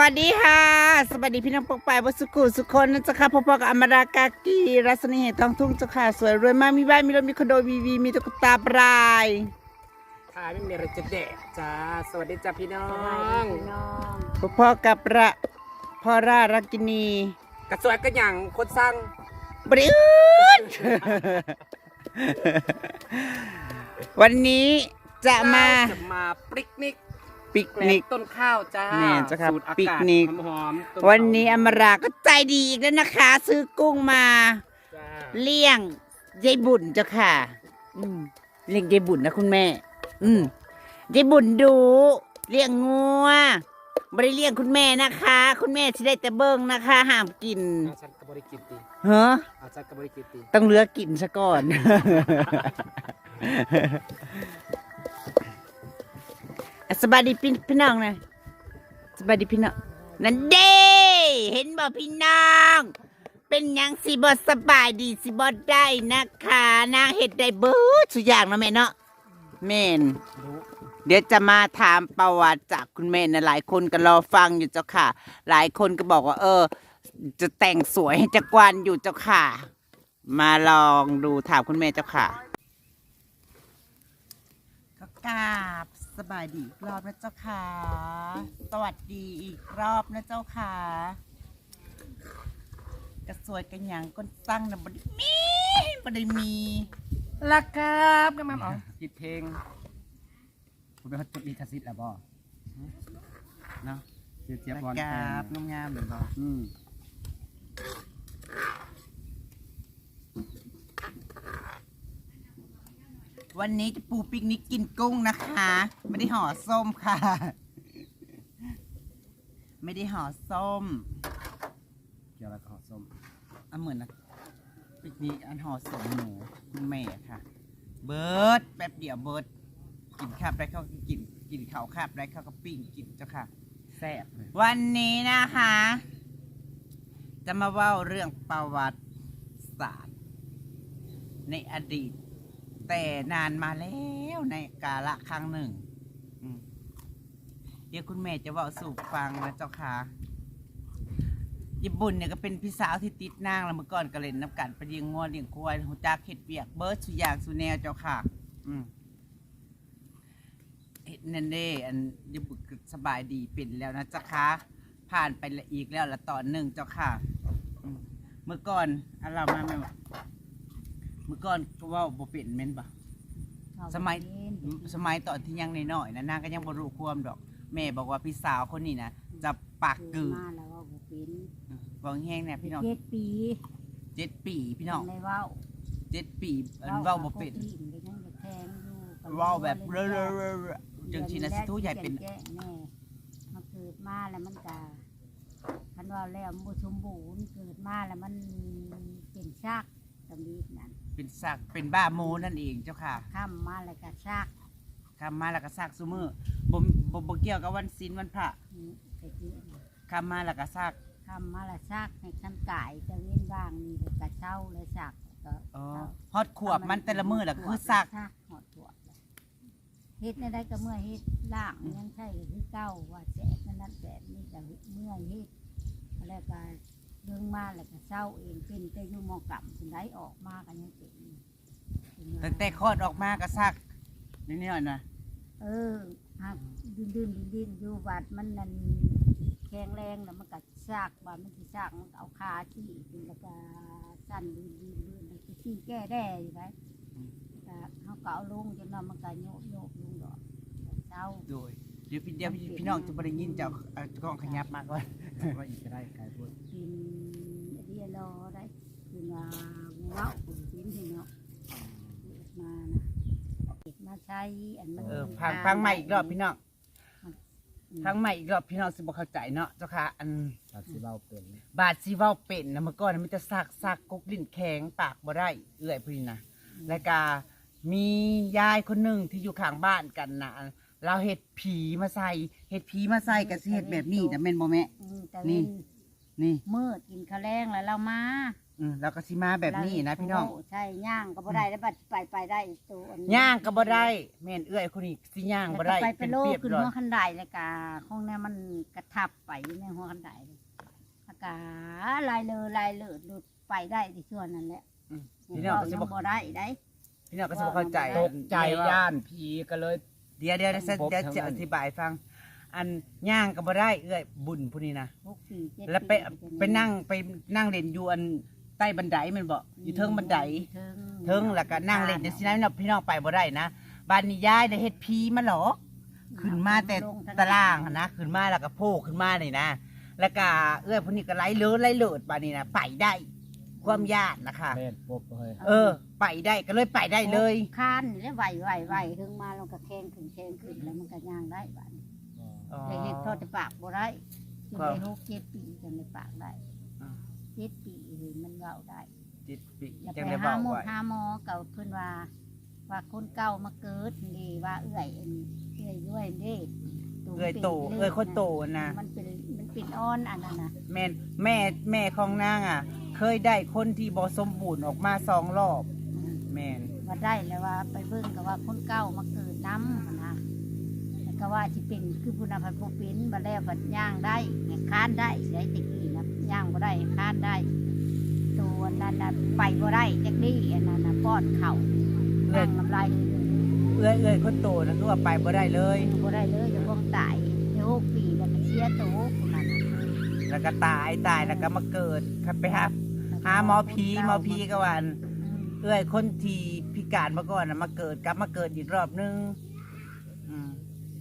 วัสดีค่ะ สวัสดีพี่น้องปกปายวัสุกุสุคนนะจ๊ะค่ะพ่อพ่อกับอมรากากีรัศนีเหตุทองทุ่งเจ้าค่ะสวยรวยมากมีบ้านมีรถมีคอนโดวีวีมีตุ๊กตาปลายทายไม่มีอะไรจะแดกจ้าสวัสดีจ้าพี่น้องพ่อพ่อกับระพ่อรารักินีกระสวยกระหยังคนสร้างบริอืดวันนี้จะมาจะมาปิกนิก ปิกแกลนิงก ต้นข้าวจ้าแน่จ้ะครับสูตรอาปิกกาศนิก หอมๆต้วันนี้อมราก็ใจดีอีกแล้วนะคะ ซื้อกุ้งมา จ้าเลี้ยงยายบุญเจ้าค่ะ อืมเลี้ยงยายบุญนะคุณแม่ อืมยายบุญดู เลี้ยงงัวไม่ได้เลี้ยงคุณแม่นะคะ คุณแม่ที่ได้แต่เบิ้งนะคะ ห้ามกินเอาฉันกับบริกิตตีเฮ้อเอาฉันกับบริกิตตีต้องเหลือกินซะก่อนอะ สบายดีพี่พี่น้องนะสบายดีพี่น้องนั่นเด้เห็นบ่พี่น้อง เป็นหยังสิบอสบายดีสิบอได้นะคะนางเห็ดได้เบิดสุกอย่างเนาะแม่เนาะแม่น เดี๋ยวจะมาถามประวัติจากคุณแม่นะหลายคนก็รอฟังอยู่เจ้าค่ะ หลายคนก็บอกว่า เออ จะแต่งสวยให้จักรวาลอยู่เจ้าค่ะ มาลองดูถามคุณแม่เจ้าค่ะ ก็กราบ สบายดีอีกรอบนะเจ้าค่ะ สวัสดีอีกรอบนะเจ้าค่ะ กระสวยกันหยังก้นตั้งนะบไดมีบไดมีลักครับก็มาเอาคิดเพลงคุณเป็นคนจุดลิขสิทธิ์แล้วบ่เนาะเจี๊ยบเจี๊ยบบอลกราบนุ่มงามเลยบ่อืม วันนี้จะปูปิกนิกกินกุ้งนะคะ ไม่ได้ห่อส้มค่ะ ไม่ได้ห่อส้มเกี่ยวอะไรกับหอส้มอะเหมือนนะปิกนิกอันห่อส้มหนูคุณแม่ค่ะ เบิร์ดแป๊บเดียวเบิร์ดกินข้าวได้เขาก็กินกินข้าวข้าวได้เขาก็ปิ้งกินเจ้าค่ะแซ่บเลยวันนี้นะคะ จะมาเล่าเรื่องประวัติศาสตร์ ในอดีต แต่นานมาแล้วในกาละครั้งหนึ่งเดี๋ยวคุณแม่จะเว่าสู่ฟังนะเจ้าค่ะญี่ปุ่นเนี่ยก็เป็นพี่สาวที่ติดนางแล้วเมื่อก่อนก็เล่นน้ำกันไปเลี้ยงงวเลี้ยงควายหูจักเห็ดเบียกเบิร์ดสุยางสุแนวเจ้าค่ะ อืมเฮ็ดนั่นเด้อันญี่ปุ่นสบายดีเป็นแล้วนะเจ้าค่ะ ผ่านไปละอีกแล้วละตอนหนึ่งเจ้าค่ะอืมเมื่อก่อนอันเรามาแม่ เมื่อก่อนก็เว่าบ่เป็นแม่นบ่สมัย สมัยตอนที่ยังน้อยๆนะนางก็ยังบ่รู้ความดอก แม่บอกว่าพี่สาวคนนี้นะจะปากกือมาแล้วว่าบ่เป็นบอกแห้งเนี่ยพี่น้องเจ็ดปีเจ็ดปีพี่น้องในเว้าเจ็ดปีอันเว้าบ่เป็นก็กิก็ยังจะแทงอยู่เว้าแบบเร่อๆๆๆจนชินะสิทุใหญ่เป็น แจ้งแน่มันเกิดมาแล้วมันก็คันว่าแล้วมันบ่สมบูรณ์เกิดมาแล้วมันเป็นซากตำลีนั่น เป็นสักเป็นบ้าโมนั่นเองเจ้าค่ะข้ามมาแล้วก็ซากคำมาแล้วก็ซักซุมือบ่บ่บ่เกี่ยวกับวันศีลวันพระนี่ไปเจอคำมาแล้วก็ซักข้ามมาแล้วซากในขั้นกายจะเว้นว่างนี่ก็กระเช้าและซากก็อ๋อฮอดขวบมันแต่ละมือแล้วคือซักหอดขวบเลยเฮ็ดในได้ก็เมื่อเฮ็ดล่างยังใช่ก็คือเก้าว่าแสบนั่นนั่นแสบนี่ก็เมื่อเฮ็ดแล้วก็ เรื่องมาแล้วก็เศร้าเองเป็นแต่อยู่หมอกับคุณได้ออกมากันยังเป็นเป็นว่าตั้งแต่คลอดออกมาก็ซักนี่นี่หน่อยนะเออหักดินดินดินดินอยู่บาดมันนั่นแข็งแรงแล้วมันก็ซากบาดมันสิซากมันก็เอาขาที่เป็นแล้วก็สั่นดินดินดินแล้วก็ที่แก้แด้อยู่ไหมก็เขาก็เอาลงจนว่ามันก็โยกโยกลงดอกเศร้า โดยเดี๋ยวพี่เดี๋ยวพี่น้องจะบ่ได้ยินเจ้าเอากล้องขยับมาก่อนว่าอีกก็ได้ไก่พูดกินเรียรอได้คือมาเว้าปุ๋ยกินที่เนาะมานะเด็กมาใช้อันมันเออฟังฟังใหม่อีกรอบพี่น้องฟังใหม่อีกรอบพี่น้องสิบ่เข้าใจเนาะเจ้าค่ะอันตัดสิเบาเป็น บาดสิเว้าเป็นนะเมื่อก่อนนะมันจะซักซักกุกลิ้นแข็งปากบ่ได้เอื้อยพุ่นนะแล้วก็มียายคนหนึ่งที่อยู่ข้างบ้านกันนะ เราเห็ดผีมาใส่เห็ดผีมาใส่กับสิเห็ดแบบนี้แต่แม่นบ่แม่อืมแต่นี่เว้นนี่มืดกินข้าวแรงแล้วเรามาอืมแล้วก็สิมาแบบนี้นะพี่น้องโใช่ย่างก็บ่ได้แล้วบัดไปไปได้ตัวอันนี้ย่างก็บ่ได้แม่นเอื้อยคนนี้สิย่างบ่ได้แล้วก็ไปเป็นโลเปรีกยบขึ้นร้อหัยวคันไดเลยกาห้องนี้มันกระทับไปในหัวคันไดเลยอากาลายเลอลายเลิศดูดไปได้ที่ส่วนนั้นแหละอืมพี่พี่น้น้อองงก็สิยังบ่บ่ได้ได้พี่น้องก็สิบ่เข้าใจตกใจย่านผีก็เลย เดี๋ยวเดี๋ยวเดี๋ยวผมเดี๋ยวทั้งจะนั้นอธิบายฟัง อันย่างก็บ่ได้เอื้อยบุญผู้นี้นะหกสี่เจ็ดแล้วไปสี่ไปนั่งไปนั่งเล่นอยู่อันใต้บันไดแมันบ่อยู่เทิงบันไดเทิงเทิงแล้วก็นั่งเล่นจังซี่นะพี่น้องไปบ่ได้นะบ้านนี้ยายได้เฮ็ดผีมาหรอกขึ้นมาแต่ตารางหั้นนะขึ้นมาแล้วก็โผล่ขึ้นมานี่นะแล้วก็เอื้อยผู้นี้ก็ไล่เลือไล่เลิศบ้านนี้นะไปได้ ความญาตินะคะ แม่นปบเลยเออ ไปได้ก็เลยไปได้เลยคานแล้วไหวไหวไหวถึงมาแล้วก็แข้งขึ้นแข้งขึ้นแล้วมันก็ย่างได้บ้านอ๋อได้เฮ็ดทอดแต่ปากบ่ได้จนครับได้หกเจ็ดปีจนได้ปากได้อ่า เจ็ดปีเฮ้ยมันเว้าได้จิตปิแล้วจังไปได้หาบอกหมอไว้ หาหมอเก่าเพิ่นว่า ว่าคนเก่ามาเกิดนี่ว่าเอื้อยอันเอื้อยด้วยเด้เอื้อยโตเอื้อยคนโตนะ มันเป็นมันเป็นอ้อนอันนั้นน่ะแม่นแม่แม่ของนางอะ เคยได้คนที่บ่สมบูรณ์ออกมาสองรอบแม่นว่าได้แล้วว่าไปเบิ่งก็ว่าคนเก่ามาเกิดน้ำนะแล้วก็ว่าสิเป็นคือบุญพันธ์บ่เป็นบ่แล้วบัดย่างได้ให้ค้านได้ได้ตะกี้นะย่างบ่ได้ให้ค้านได้ ตัวนั้นน่ะไปบ่ได้จักดีอันนั้นน่ะป้อนเข่าเอื้อนั่ยงน้ำลายเลยเอื้อยเอื้อยคนโตนะคือว่าไปบ่ได้เลย อยู่บ่ได้เลยจะพวกตายเดี๋ยวหกปีแล้วก็เสียตัวคนนั้นน่ะแล้วก็ตายตายแล้วก็มาเกิดครับไปหา หาหมอผีหมอผีก็ว่าอันอืมเอื้อยคนที่พิการมาก่อนน่ะมาเกิดกลับมาเกิดอีกรอบนึงอืม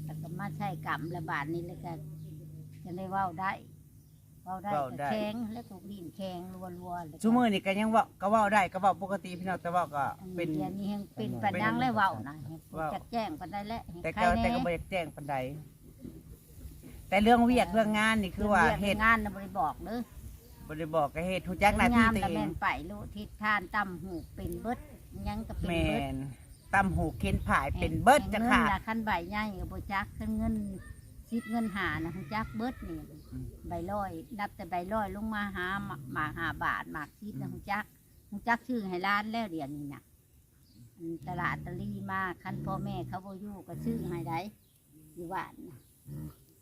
แต่ก็มาใช้กรรมระบาดนี้แล้วก็จะได้เว้าได้เว้าได้ก็แข็งแล้วถูกดินแข็งรัวๆแล้วก็ซุมื้อนี่ก็ยังเว่าก็เว้าได้ก็เว้าปกติพี่น้องแต่ว่าก็อันเป็นเดี๋ยวนี้ยังเป็นปันดังเลยเว้านะเว้า จักแจ้งปันได้แล้วแต่ใครก็แน่แต่ก็บ่อยากแจ้งปานใดแต่เรื่องเวียกเรื่องงานนี่คือว่าเฮ็เฮ็ดดงานน่ะบ่ได้บอกเด้อ บ่ได้บอกก็เฮ็ดฮู้จักหน้าที่งามตัวแล้วเอแม่งนไปรู้ทิศทานตำหูเป็นเบิดยังก็เป็นแมเบิดนตำหูเค้นผายเป็นเบิดจะขาด เงินน่คันใบใหญ่ก็บ่จักคันเงินซิดเงินหานะฮู้จักเบิดนี่อืม ใบร้อย นับแต่ใบร้อยลงมาหาหมากหมากหาบาทหมากซิดนะฮู้จักฮู้จักชื่อให้ร้านแล้วเดี๋ยวนี้น่ะอืมตลาดตะลีมาคันพ่อแม่เขาบ่อยู่ก็ชื่อให้ได้อยู่บ้านน่ะ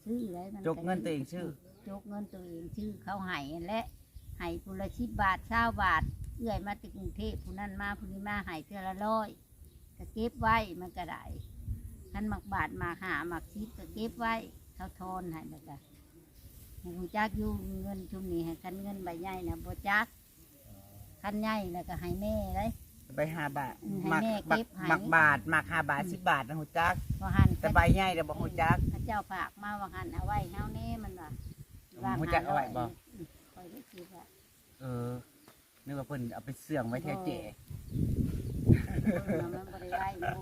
ชื่อได้มันจกเงินตัวเองชื่อ จกเงินตัวเองชื่อเขาให้และให้ผู้ละสิบบาทเช้าบาท เอื้อยมาจากกรุงเทพผู้นั้นมาผู้นี้มาให้เทื่อละร้อยก็เก็บไว้มันก็ได้คันหมักบาทหมากหาหมักชิดก็เก็บไว้เขาทอนให้แล้วก็ให้ผู้จักอยู่เงินชุมนี้ให้คันเงินใบใหญ่นะบ่จักคันใหญ่แล้วก็ให้แม่เลยไปหาบาทอืมให้มักแม่มัเก็กบให้มักบาทมักหาบาทสิบบาทนะหูจักพอหันแต่ใบใหญ่แต่บ่หูจัก พระเจ้าฝากมาว่าหันเอาไว้เฮาแน่มันว่า หูจักเอาไว้บ่ คอยได้คิดว่าเออนึกว่าเพิ่นเอาไปเสื่องไว้แท้เจ๋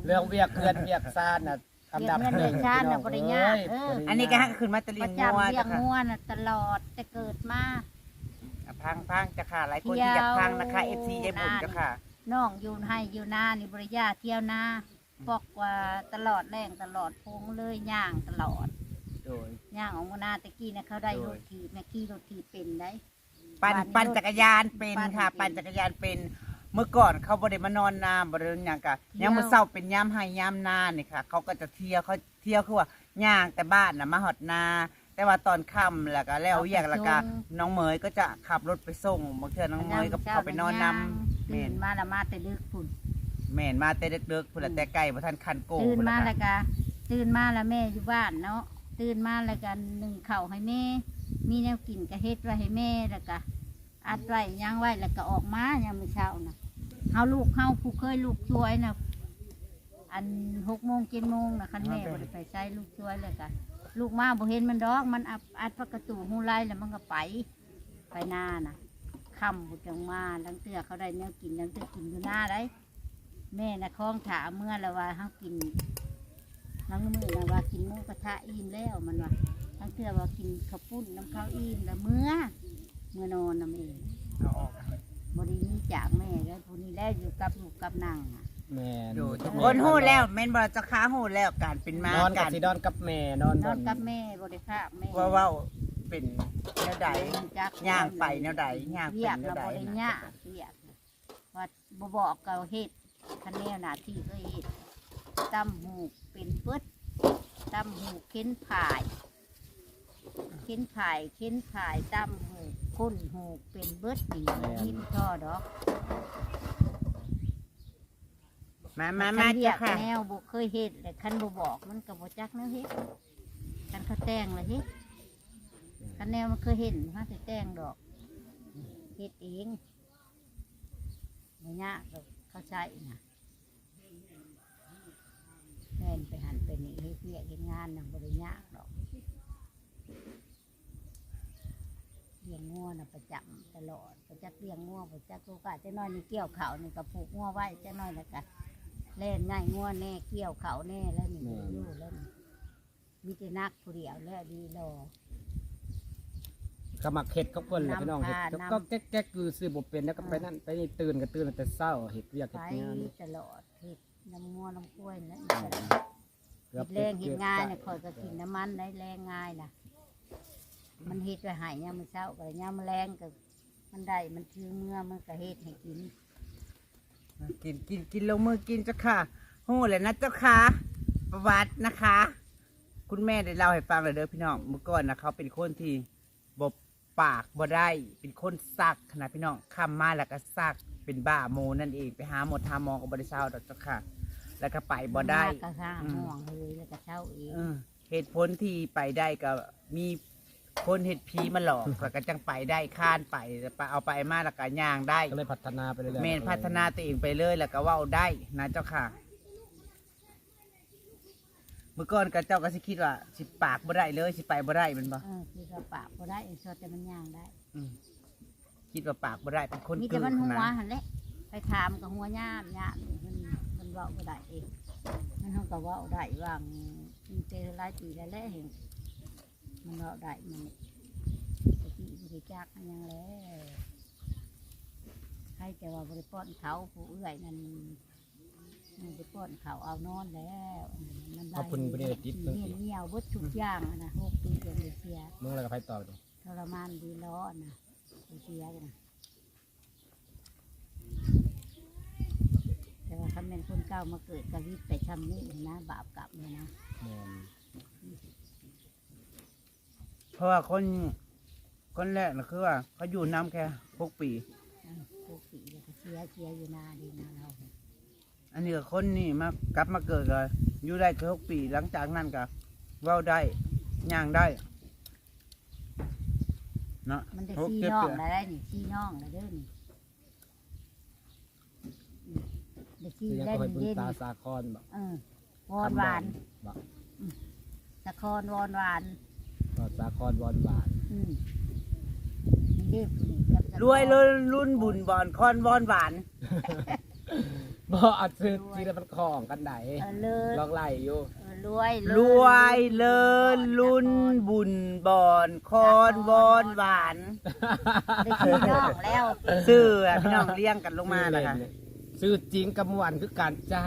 เรื่องเวียกเงินเวียกซ่านน่ะอันดับเวียกเงินเวียกซ่านน่ะบ่ได้ยากเออ อันนี้ก็ฮักขึ้นมาตะลิประงจำงัวเรียจ้ะกค่ะงัวน่ะตลอดแต่เกิดมา อะพังพังจ้ะค่ะ หลายคนที่อยากพังนะคะ FC ยายบุญจ้ะค่ะ น้องอยู่ให้อยู่นานี่บริยาเที่ยวนาบอกว่าตลอดแรงตลอดพงเลยย่างตลอด โดย ย่างของหัวหนาตะกี้นะเขาได้โดรย ถถีบแม่กี้รถถีบเป็นได้ ปั่นบ้านนี้ปั่นจักรยานเป็นปั่นค่ะเป็นปั่นจักรยานเป็น เมื่อก่อนเขาบ่ได้มานอนนาบ่ได้หยังกะเที่ยว ยามมื้อเช้าเป็นยามให้ยามนานี่ค่ะ เขาก็จะเที่ยวเขาเที่ยวคือว่าย่างแต่บ้านน่ะมาฮอดนา แต่ว่าตอนค่ำแล้วก็แล้วเวียกแล้วก็น้องเหมยก็จะขับรถไปส่งบางเทื่อน้องเหมยก็เข้าไปนอนนำตื่แม่นนมาละมาแต่ดึกพุ่นแม่นมาแต่ดึกๆพุ่นละแต่ไกลบ่ทันคันโกตื่นพุ่นมาละแล้วค่ะก็ตื่นมาแล้วแม่อยู่บ้านเนาะ ตื่นมาแล้วกันหนึ่งเข่าวให้แม่ มีแนวกินก็เฮ็ดไว้ให้แม่แล้วก็อัดไว้ย่างไว้แล้วก็ออกมายามมื้อเช้านะเฮาลูกเฮาผู้เคยลูกช่วยนะอันหกโมงเจ็ดโมงนะคันแม่บ่ได้ไปใช้ลูกช่วยเลยก็ลูกมาบ่เห็นมันดอก มันอัดอัดประตูหูไล่แล้วมันก็ไป ไปหน้าน่ะค่ำบุจังมาลังเตือเขาได้แนวกินลังเตือกินอยู่หน้าได้แม่นะคล้องถามเมื่อแล้วว่าเฮากิน ลังมือนะว่ากินหมูกระทะอิ่มแล้วมันว่าลังเตือว่ากินข้าวปุ้นน้ำข้าวอิ่มแล้วเมื่อเมื่อนอนนำเองเอาออกบรินี้จากแม่แล้วผู้นี้แล้วอยู่กับลูกกับนางน่ะ แม่ดูทุกคนฮู้แล้วแม่นบ่เจ้าค้าฮู้แล้วการเป็นมานอนกับการสินอนกับแม่นอนนอนกับแม่บริภาคแม่ว่าเว้าเป็นแนวใดจักย่างไปแนวใดย่างเรีเป็ยนกแนเราวใดบ่ได้นะยากเรียกว่าบ่บอกก็เฮ็ดคันแนวหน้าที่ก็เฮ็ด ตำหูกเป็นเบิดตำหูกเข็นผาย เข็นผายเข็นผายตำหูกค้นหูกเป็นเบิดนี่ยิ้มท่อดอกมามาคัมานเรียจ้ะกค่ะแนวบ่เคยเฮ็ดแต่คันบ่บอกมันก็บ่จักแนวเฮ็ดคันเขาแต่งเลยเฮ็ดคันแนวมันเคยเห็นมาแต่แต่งดอกเฮ็ดเองบ่ยากดอกเขาใช้น่ะแม่นไปหันไปนี่เฮ็ดเวียกเฮ็ดงานน่ะบ่ได้ยากดอกเลี้ยงงัวน่ะประจำตลอดประจักเลี้ยงงัวประจักโอกาสจะน้อยนี่เกี่ยวเขานี่ก็ผูกงัวไว้จะน้อยแล้วก็เล่นง่ายงัวแน่เกี่ยวเขาแน่แล้วนี่อยู่แล้วนี่มีแต่นักผู้เดียวแล้วดีรอ ก็มักเห็ดกับคนแหละน้ำพี่น้องเห็ดพาก็น้ำ ก็แก๊กแก๊กคือซื้อบ่เป็นแล้วก็ไปนั่นไปนี่ตื่นก็ตื่นแต่เช้าเห็ดเรียกไปเห็ดงานตลอด น้ำงัวน้ำกล้วยนั่นเกือบเห็ดแรงเห็ดง่ายเนี่ยคอยก็กินน้ำมันได้แรงง่ายนะมันเห็ดไปใหายยามมันเช้าก็ยามมันแรงก็มันได้มันถือเมื่อมันก็เห็ดให้กินกินกินกินลงมือกินเจ้าค่ะหู้เลยนะเจ้าค่ะ ประวัตินะคะ คุณแม่ได้เล่าให้ฟังเลยเด้อพี่น้องเมื่อก่อนนะเขาเป็นคนที่บบปากบ่ได้ เป็นคนซักขนาดพี่น้องคำมาแล้วก็ซักเป็นบ้าโมนั่นเองไปหาหมดหาหมอกับบริษัทดอกเจ้าค่ะ แล้วก็ไปบ่ได้ มากก็ข้างห่วงเลยแล้วก็เช้าเองเออเหตุผลที่ไปได้ก็มีคนเห็ดผีมาหลอก แล้วก็จังไปได้ค้านไปไปเอาไปมาแล้วก็ย่างได้ก็เลยพัฒนาไปเรื่อยๆเมนพัฒนาตัวเองไปเลยแล้วก็เว่าได้นะเจ้าค่ะ เมื่อก่อนกับเจ้าก็สิคิดว่า สิปากบ่ได้เลยสิไปบ่ได้แมันบ่เออคือกระปากพอได้เองชดแต่มันย่างได้อืมคิดว่าปากบ่ได้เป็นคนมีกึ่แต่งมันหัวนะหันแหละไปถามกับหัวย่ามย่ามนี่มันมันเว่าบ่ได้เองมันเขาก็เว่าได้ว่างมันเจอหลายปีแล้วแหละเห็นมันเว่าได้มันตะกี้บริจาคมันยังแล้วใครจะว่าบริป้อนเขาผู้เอื้อยนั่นมันไปป้อนเขาเอานอนแล้วมันได้ขอบคุณประเดชติด เงียเงียวบดทุกอย่างอะนะหกปียังได้เสีย มึงแล้วก็ไปต่อดิทรมานดีล้อนะดีเสียกันนะแต่ว่า คำเป็นคนเก่ามาเกิดกะวิตไปทำนี่นะ บาปกรรมเนี่ยนะแม่นเพราะว่าคนคนแรกนะคือว่าเขาอยู่น้ำแค่หกปี อ่าพวกปีแล้วก็เสียเสียอยู่นาดีนาเราอันนี้ก็คนนี่มากลับมาเกิดเลยอยู่ได้แค่หกปี หลังจากนั้นก็เว้าได้ย่างได้เนาะมันได้หกชี้เจ็ดน้องเดือนแล้วได้นี่ชี้น้องแล้วเด้อนี่อืม ได้ชี้คือยังได้ก็ไปนี่บึงเด่นตาสาคอนบ่เออวอนหวานบ่ตะคอนวอนหวาน ก็สาคอนวอนหวานอืมนี่เด้อนี่กับตะคอนรวยเลยรุ่นบุญบอนคอนบอนหวาน บ่อัดซื้อทีละมันของกันไหนเออเลยลองไล่อยู่เออรวยเลรวยเลินรุ่นบุญบอนคอนบอนหวานได้ชี้น้องแล้วชื่ออะพี่น้องเลี้ยงกันลงมานะคะ ซื้อจริงกับมวนคือการจ้า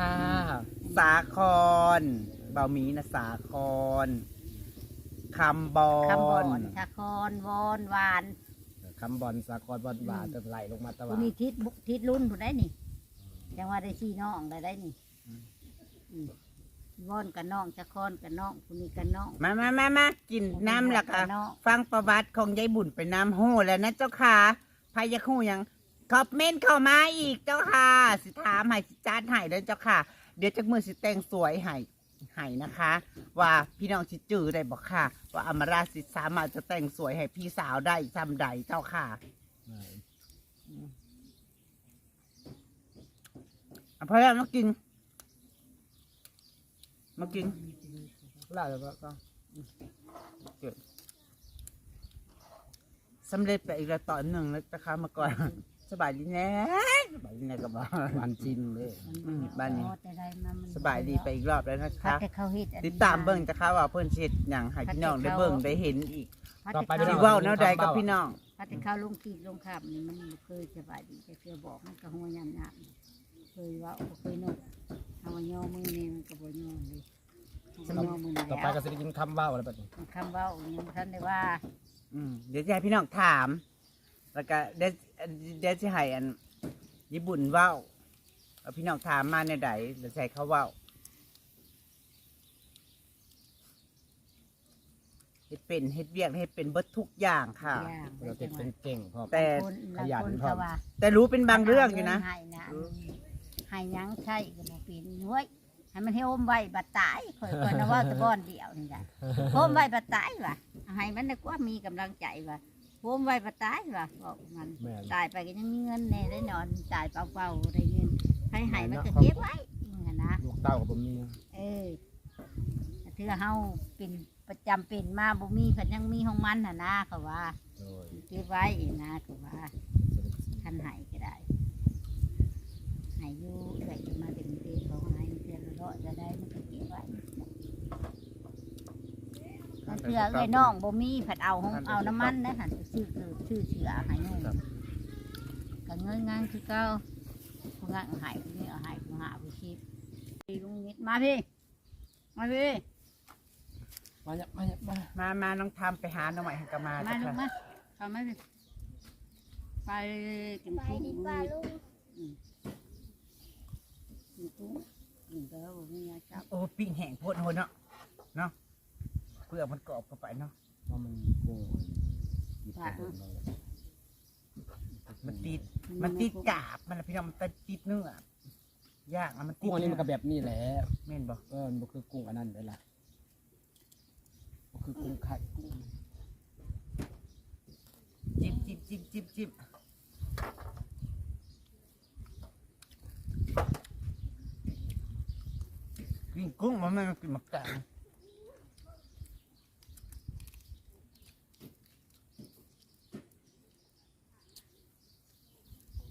สาคอนเบาหมีนะสาคอนคำบอคำบอนนตะคอนวอนหวานคำบอลสาคอนบอลหวานจะไหลลงมาตะคุวัณนนี่ทิศบุทิศรุ่นผู้ได้นี่จังว่าได้ชี้น้องได้ได้นี่อืมวอนกับน้องตะคอนกับน้องคุณนี่กับน้อง มามามามากินน้ำและค่ะเนาะฟังประวัติของยายบุญไปน้ำหู้แล้วนะเจ้าค่ะพายาคู่ยัง คอมเมนต์เข้ามาอีกเจ้าค่ะ สิถามให้สิจานให้เด้อเจ้าค่ะ เดี๋ยวจักมือสิแต่งสวยให้ให้นะคะ ว่าพี่น้องสิจื้อได้บอกค่ะ ว่าอมราสิสามารถจะแต่งสวยให้พี่สาวได้จำใดเจ้าค่ะเอาพอแล้วมากินมากินเล่าแล้วก็สำเร็จไปอีกแล้วตอนหนึ่งแล้วนะคะเมื่อก่อน สบายดีแน่สบายดีแน่กับบ้าวันจินเลยอืมบ้านนี้อ๋อแต่ได้มามันสบายดีไปอีกรอบแล้วนะพัดคะ แต่เขาเฮ็ดอันนี้ติดตามเบิ่งจะคะว่าเพิ่นเช็ดอย่างให้พี่น้องได้เบิ่งได้เห็นอีกพัดต่อแต่ไปเขาที่เว้าแนวใดกับพี่น้อง พัดแต่เขาลงขีดลงขับนี่มันบ่เคยสบายดีจะเคยบอกมันก็หัวยำยำเคยเว่าบ่เคยนกเอามาย่อมือนี่มันก็บ่ย่อเลยเอามาย่อมือนี่ต่อไปแล้วก็จะได้ยินคำเว่าอะไรแบบนี้คำเว้ายังบ่ทันได้ว่า อืมเดี๋ยวจะให้พี่น้องถาม แล้วก็เดี๋ยวเดี๋ยวจะให้อันญี่ปุ่นเว้าเอาพี่น้องถามมาในใดแล้วใส่เขาเว้าเฮ็ดเป็นเฮ็ดเวียกเฮ็ดเป็นเบิดทุกอย่างค่ะอย่างเราเก็บเป็นเก่งพร้อมแต่คนขยันละคนพร้อมก็ว่าแต่รู้เป็นบางเรื่องอยู่นะให้นะให้หยังใช่ก็บ่เป็นเฮ้ยให้มันเฮโฮมไว้บัดตายข่อยๆนะว่าแตะก้อนเดียวนี่จ้ะโฮมไว้บัดตายว่ะให้มันได้กว่ามีกำลังใจว่ะ โฮมไว้บัดตายว่ะบอกมันแม่น ตายไปก็ยังมีเงินแน่ได้นอนจ่ายเปล่าๆได้เงินให้ให้มันก็เก็บไว้นี่หั่นนะ ลูกเต้ากับผมมีเออถือเฮาเป็นประจำเป็นมาบ่มีเพิ่นยังมีของมันน่ะนะเขาว่าโดยเก็บไว้นะเขาว่าคันให้ก็ได้ให้อยู่เอื้อยจะมาเป็นเตีของให้เทื่อละร้อยก็ได้มันก็เก็บไว้ถ้า เทื่อเอ้ยน้องบ่มีเพิ่นเอาของเอาน้ำมันนะหั่นไปซื้อเกิดซื้อเสือให้น้องก็เงินงานคือเก่าผู้งานเอาให้ผู้นี้เอาให้ผู้หาผู้ชีพลุงนิดมาพี่มาพี่มาเนี่ยมาเนี่ยมามามาน้องทำไปหาน้องใหม่ให้กลับมามาจ้ะลูกค่ะมาทำไหมพี่ไปกินไปกุ้งดีกว่าลุงกินกุ้งกินก็บอกไม่ยากจับโอ้ปิ้งแห้งโพดโหเนาะเนาะ เปลือกมันกรอบเข้าไปเนาะว่ามันกุ้งหยิบไปหมดเลยมันติดมันติดกาบมันน่ะพี่น้องมันติดเนื้อย่างอะมันติดกุ้งอันนี้มันก็แบบนี้แหละแม่นบอกเออมันบ่คือกุ้งอันนั้นเลยล่ะมันคือกุ้งไข่กุ้งจิบจิบจิบจิบจิบกินกุ้งมันไม่มากินหมักกะ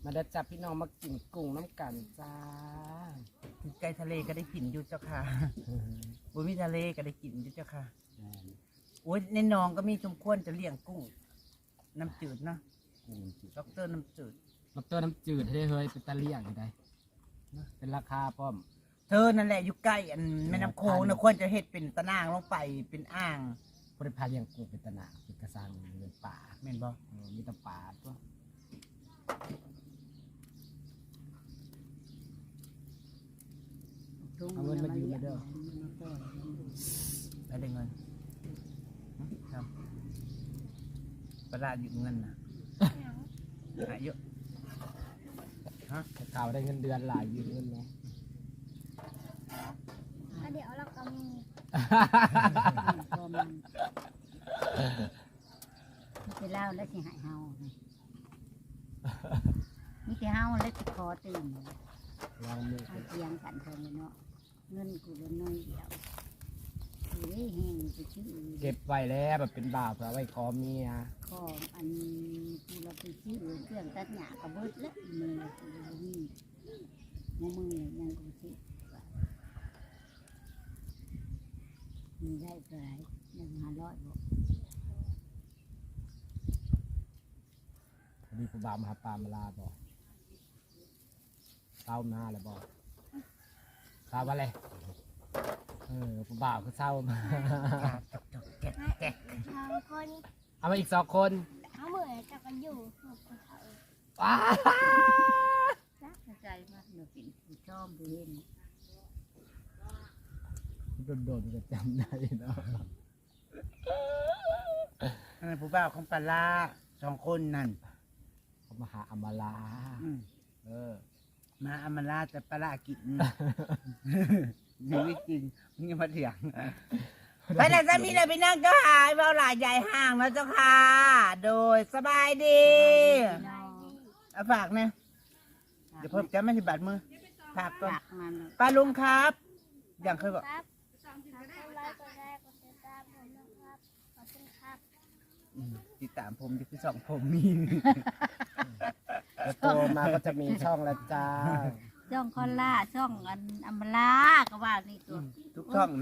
มาได้จับพี่น้องมากินกุ้งน้ำกันจ้าใกล้ทะเลก็ได้กินอยู่เจ้าค่ะบุมีทะเลก็ได้กินอยู่เจ้าค่ะโอ้ยในหนองก็มีสมควรจะเลี้ยงกุ้งน้ำจืดเนาะกุ้งจืดด็อกเตอร์น้ำจืดดอกเตอร์น้ำจืดให้ได้เฮ้ยเป็นตะเลี่ยงได้เป็นราคาป้อม เธอนั่นแหละอยู่ใกล้อันแม่น้ำโขงนะควรจะเฮ็ดเป็นตะนางลงไปเป็นอ่างบริพาเลี้ยงกุ้งเป็นตะหนาเป็นกระซังเป็นป่าแม่นบ่เออมีแต่ป่าตัว เอาเงินมายืมมาเด้อ ไปได้เงินหึครับประหลาดอยู่เงินนะหายเยอะแต่ข่าวได้เงินเดือนหลายยืมเงินเนาะแล้วเดี๋ยวเราก็มีพอมันไปเล่าแล้วสิหายเฮานี่แต่เฮาแล้วสิคอตื่นเรามีเอาเทียงกันเพิ่นเลยเนาะ เงินกูเหลือน้อยเดียวเฮ้ยแห้งไปชื่อเก็บไว้แล้วแบบเป็นบ่าวเพื่อไว้ขอเมียของอันกูเราไปชื่อเครื่องตัดหญ้ากับเบิดแล้วมือกูบ่มีมือมือยังกูสิมีได้เท่าไหร่หนึ่งห้าร้อยบ่มีผู้บ่าวมาหาปลามาลาบอกเศร้ามาแล้วบอก เศร้าว่าอะไรเออผู้บ่าวก็เศร้ามาแกะแกะสองคนเอามาอีกสองคนเขาเหมือนจะกันอยู่หกคนเขาว้าจ้าเข้าใจมากเดี๋ยวเป็นผู้ชอบดูเห็นโดนๆจะจำได้เนาะอันนั้นผู้บ่าวของปลาร้าสองคนนั่นเขามาหาอำมาลาอืมเออ มาอามาลาแต่ปลาร้ากินมีไม่กินมึงยังมาเถียงไปไหนจะมีอะไรไปนั่งก็หายเบาหลายใหญ่ห่างแล้วเจ้าค่ะ โดยสบายดีพี่น้องเอาฝากนะเดี๋ยวเพิ่มจะไม่สิบบาทมือฝากก่อนฝากมันป้าลุงครับ อย่างเคยบอกครับทำไลค์กดแรกกดติดตามผมนะครับขอบคุณครับอืม ติดตามผมดิคือสองผมมี แล้วโตมาก็จะมีช่องแล้วจ้า ช่องคอลล่าช่องอันอัมบลาก็ว่านี่ตัว ทุกช่องนะ